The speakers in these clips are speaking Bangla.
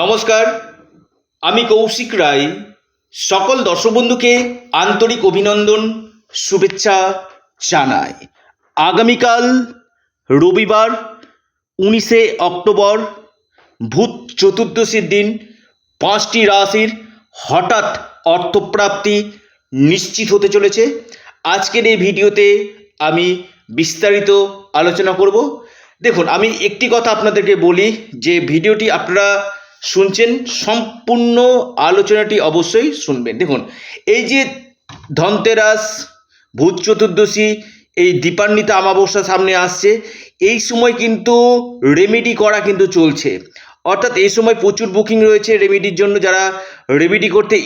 নমস্কার, আমি কৌশিক রায়। সকল দর্শক বন্ধুকে আন্তরিক অভিনন্দন, শুভেচ্ছা জানাই। আগামীকাল রবিবার, উনিশে অক্টোবর, ভূত চতুর্দশীর দিন, পাঁচটি রাশির হঠাৎ অর্থপ্রাপ্তি নিশ্চিত হতে চলেছে। আজকের এই ভিডিওতে আমি বিস্তারিত আলোচনা করব। দেখুন, আমি একটি কথা আপনাদেরকে বলি, যে ভিডিওটি আপনারা শুনছেন, সম্পূর্ণ আলোচনাটি অবশ্যই শুনবেন। দেখুন, এই যে ধনতেরাস, ভূত চতুর্দশী, এই দীপান্বিতা অমাবস্যা সামনে আসছে, এই সময় কিন্তু রেমেডি করা কিন্তু চলছে। অর্থাৎ এই সময় প্রচুর বুকিং রয়েছে রেমেডির জন্য, যারা রেমেডি করতে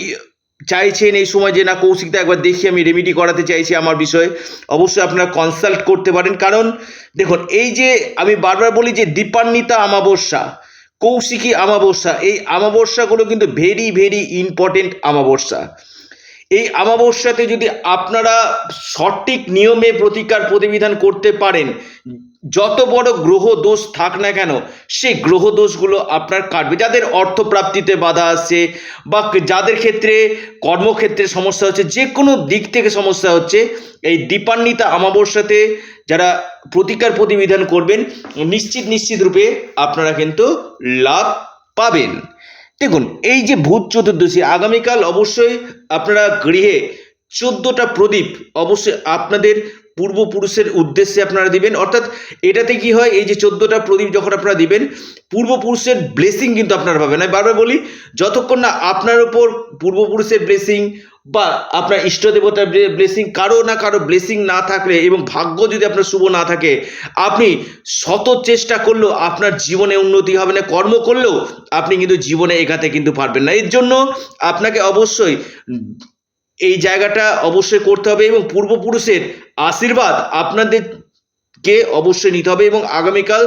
চাইছেন এই সময় যে, না, কৌশিকদা একবার দেখি, আমি রেমিডি করাতে চাইছি আমার বিষয়ে। অবশ্যই আপনারা কনসাল্ট করতে পারেন। কারণ, দেখুন, এই যে, আমি বারবার বলি যে, দীপান্বিতা আমাবস্যা কৌশিকী আমাবস্যা এই আমাবস্যাগুলো কিন্তু ভেরি ভেরি ইম্পর্টেন্ট অমাবস্যা। এই অমাবস্যাতে যদি আপনারা সঠিক নিয়মে প্রতিকার প্রতিবিধান করতে পারেন, যত বড় গ্রহ দোষ থাক না কেন, সেই গ্রহ দোষগুলো আপনার কাটবে। যাদের অর্থপ্রাপ্তিতে বাধা আসছে বা যাদের ক্ষেত্রে কর্মক্ষেত্রে সমস্যা হচ্ছে যে কোনো দিক থেকে সমস্যা হচ্ছে, এই দীপান্বিতা অমাবস্যাতে যারা প্রতিকার প্রতিবিধান করবেন, নিশ্চিত নিশ্চিত রূপে আপনারা কিন্তু লাভ পাবেন। দেখুন, এই যে ভূত চতুর্দশী, আগামীকাল অবশ্যই আপনারা গৃহে চোদ্দোটা প্রদীপ অবশ্যই আপনাদের পূর্বপুরুষের উদ্দেশ্যে আপনারা দিবেন। অর্থাৎ এটাতে কি হয়, এই যে চোদ্দোটা প্রদীপ যখন আপনারা দিবেন, পূর্বপুরুষের ব্লেসিং কিন্তু আপনারা পাবেন। আমি বারবার বলি, যতক্ষণ না আপনার উপর পূর্বপুরুষের ব্লেসিং বা আপনার ইষ্ট দেবতার ব্লেসিং কারও না কারও ব্লেসিং না থাকলে এবং ভাগ্য যদি আপনার শুভ না থাকে, আপনি শত চেষ্টা করলেও আপনার জীবনে উন্নতি হবে না, কর্ম করলেও আপনি কিন্তু জীবনে এগাতে কিন্তু পারবেন না। এর জন্য আপনাকে অবশ্যই এই জায়গাটা অবশ্যই করতে হবে এবং পূর্বপুরুষের আশীর্বাদ আপনাদেরকে অবশ্যই নিতে হবে এবং আগামীকাল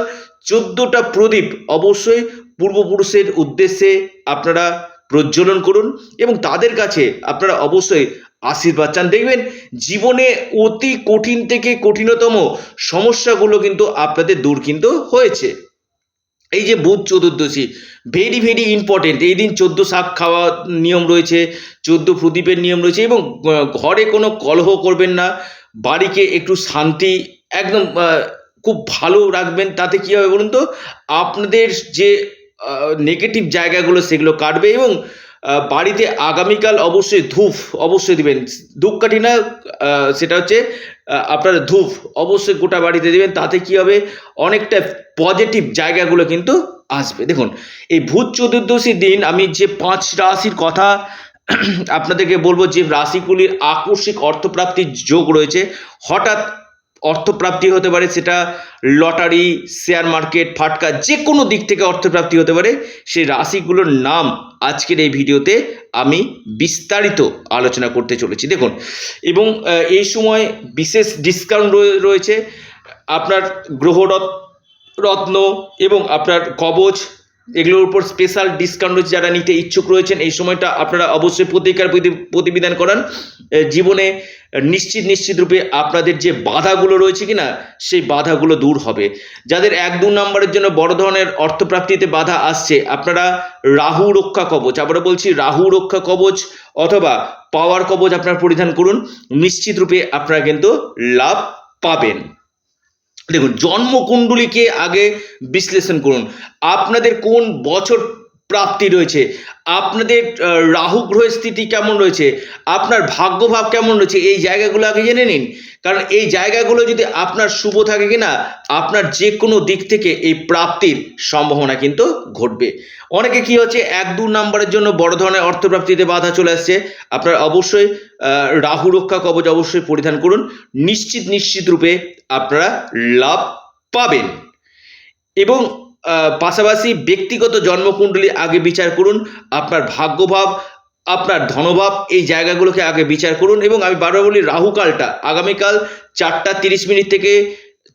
চোদ্দোটা প্রদীপ অবশ্যই পূর্বপুরুষের উদ্দেশ্যে আপনারা প্রজ্বলন করুন এবং তাদের কাছে আপনারা অবশ্যই আশীর্বাদ চান। দেখবেন জীবনে অতি কঠিন থেকে কঠিনতম সমস্যাগুলো কিন্তু আপনাদের দূর কিন্তু হয়েছে। এই যে বুধ চতুর্দশী ভেরি ভেরি ইম্পর্টেন্ট এই দিন চোদ্দ শাক খাওয়া নিয়ম রয়েছে, চোদ্দ প্রদীপের নিয়ম রয়েছে এবং ঘরে কোনো কলহ করবেন না, বাড়িকে একটু শান্তি, একদম খুব ভালো রাখবেন। তাতে কী হবে বলুন তো? আপনাদের যে নেগেটিভ জায়গাগুলো সেগুলো কাটবে এবং বাড়িতে আগামীকাল অবশ্যই ধূপ অবশ্যই দিবেন। ধূপকাঠি না সেটা হচ্ছে আপনার ধূপ অবশ্যই গোটা বাড়িতে দেবেন, তাতে কি হবে? অনেকটা পজিটিভ জায়গাগুলো কিন্তু আসবে। দেখুন, এই ভূত চতুর্দশীর দিন আমি যে পাঁচ রাশির কথা আপনাদেরকে বলব, যে রাশিগুলির আকস্মিক অর্থপ্রাপ্তির যোগ রয়েছে, হঠাৎ অর্থপ্রাপ্তি হতে পারে সেটা লটারি শেয়ার মার্কেট ফাটকা যে কোনো দিক থেকে অর্থপ্রাপ্তি হতে পারে, সেই রাশিগুলোর নাম আজকের এই ভিডিওতে আমি বিস্তারিত আলোচনা করতে চলেছি। দেখুন, এবং এই সময় বিশেষ ডিসকাউন্ট রয়েছে। আপনার গ্রহরত্ন রত্ন এবং আপনার কবচ এগুলোর উপর স্পেশাল ডিসকাউন্ট রয়েছে যারা নিতে ইচ্ছুক রয়েছেন। এই সময়টা আপনারা অবশ্যই প্রতিকার প্রতি- প্রতিবিধান করান। জীবনে নিশ্চিত নিশ্চিত রূপে আপনাদের যে বাধাগুলো রয়েছে কিনা, সেই বাধাগুলো দূর হবে। যাদের এক দু নম্বরের জন্য বড় ধরনের অর্থপ্রাপ্তিতে বাধা আসছে, আপনারা রাহু রক্ষা কবচ, আবারও বলছি রাহু রক্ষা কবচ অথবা পাওয়ার কবচ আপনারা পরিধান করুন। নিশ্চিত রূপে আপনারা কিন্তু লাভ পাবেন। দেখুন জন্মকুণ্ডলীকে আগে বিশ্লেষণ করুন। আপনাদের কোন বছর প্রাপ্তি রয়েছে। আপনাদের রাহু গ্রহের স্থিতি কেমন রয়েছে? আপনার ভাগ্যভাব কেমন রয়েছে? এই জায়গাগুলো আগে জেনে নিন। কারণ এই জায়গাগুলো যদি আপনার শুভ থাকে কিনা, আপনার যে কোনো দিক থেকে এই প্রাপ্তির সম্ভাবনা কিন্তু ঘটবে। অনেকে কি হচ্ছে, এক দু নম্বরের জন্য বড় ধরনের অর্থপ্রাপ্তিতে বাধা চলে আসছে। আপনার অবশ্যই রাহু রক্ষা কবচ অবশ্যই পরিধান করুন। নিশ্চিত নিশ্চিত রূপে আপনারা লাভ পাবেন। এবং পাশাপাশি ব্যক্তিগত জন্মকুণ্ডলী আগে বিচার করুন, আপনার ভাগ্যভাব, আপনার ধনভাব, এই জায়গাগুলোকে আগে বিচার করুন এবং আমি বারবার বলি রাহুকালটা। আগামীকাল চারটা তিরিশ মিনিট থেকে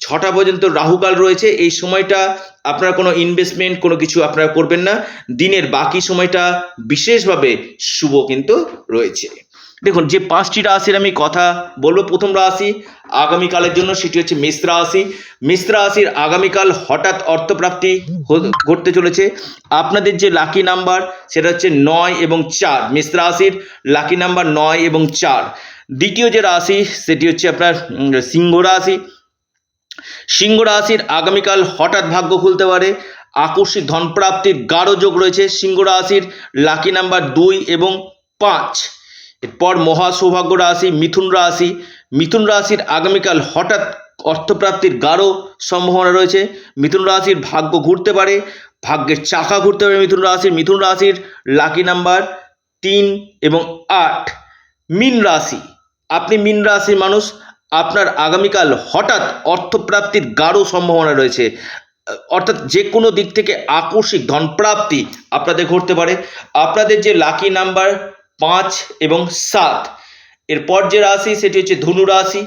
ছটা পর্যন্ত রাহুকাল রয়েছে। এই সময়টা আপনার কোনো ইনভেস্টমেন্ট কোনো কিছু আপনারা করবেন না। দিনের বাকি সময়টা বিশেষভাবে শুভ কিন্তু রয়েছে। দেখুন, যে পাঁচটি রাশির আমি কথা বলব, প্রথম রাশি আগামীকালের জন্য, সেটি হচ্ছে মেষ রাশি। মেষ রাশির আগামীকাল হঠাৎ অর্থপ্রাপ্তি ঘটতে চলেছে। আপনাদের যে লাকি নাম্বার সেটা হচ্ছে নয় এবং চার। মেষ রাশির লাকি নাম্বার নয় এবং চার। দ্বিতীয় যে রাশি, সেটি হচ্ছে আপনার সিংহ রাশি। সিংহ রাশির আগামীকাল হঠাৎ ভাগ্য খুলতে পারে। আকস্মিক ধনপ্রাপ্তির গাঢ় যোগ রয়েছে। সিংহ রাশির লাকি নাম্বার দুই এবং পাঁচ। এরপর মহা সৌভাগ্য রাশি মিথুন রাশি। মিথুন রাশির আগামীকাল হঠাৎ অর্থপ্রাপ্তির গাঢ় সম্ভাবনা রয়েছে। মিথুন রাশির ভাগ্য ঘুরতে পারে, ভাগ্যের চাকা ঘুরতে পারে মিথুন রাশির মিথুন রাশির লাকি নাম্বার তিন এবং আট। মিন রাশি, আপনি মিন রাশির মানুষ, আপনার আগামীকাল হঠাৎ অর্থপ্রাপ্তির গাঢ় সম্ভাবনা রয়েছে। অর্থাৎ যে কোনো দিক থেকে আকস্মিক ধনপ্রাপ্তি আপনাদের ঘটতে পারে। আপনাদের যে লাকি নাম্বার পাঁচ এবং সাত। এরপর যে রাশি, সেটি হচ্ছে ধনু রাশি।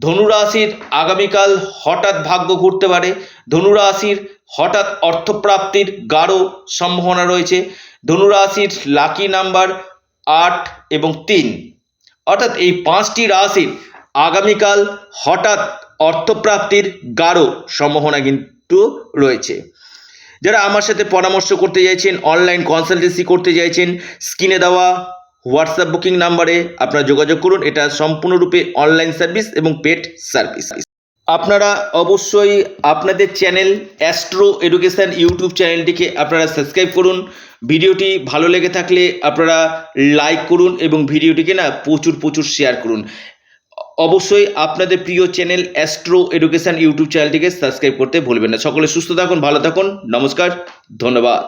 ধনু রাশির আগামীকাল হঠাৎ ভাগ্য ঘুরতে পারে। ধনু রাশির হঠাৎ অর্থপ্রাপ্তির গাঢ় সম্ভাবনা রয়েছে। ধনু রাশির লাকি নাম্বার আট এবং তিন। অর্থাৎ এই পাঁচটি রাশির আগামীকাল হঠাৎ অর্থপ্রাপ্তির গাঢ় সম্ভাবনা কিন্তু রয়েছে। যারা আমার সাথে পরামর্শ করতে চাইছেন, অনলাইন কনসালটেন্সি করতে চাইছেন, স্ক্রিনে দেওয়া হোয়াটসঅ্যাপ বুকিং নাম্বারে আপনারা যোগাযোগ করুন। এটা সম্পূর্ণরূপে অনলাইন সার্ভিস এবং পেড সার্ভিস আপনারা অবশ্যই আপনাদের চ্যানেল অ্যাস্ট্রো এডুকেশন ইউটিউব চ্যানেলটিকে আপনারা সাবস্ক্রাইব করুন। ভিডিওটি ভালো লেগে থাকলে আপনারা লাইক করুন এবং ভিডিওটিকে না প্রচুর প্রচুর শেয়ার করুন। অবশ্যই আপনাদের প্রিয় চ্যানেল অ্যাস্ট্রো এডুকেশান ইউটিউব চ্যানেলটিকে সাবস্ক্রাইব করতে ভুলবেন না। সকলে সুস্থ থাকুন, ভালো থাকুন। নমস্কার, ধন্যবাদ।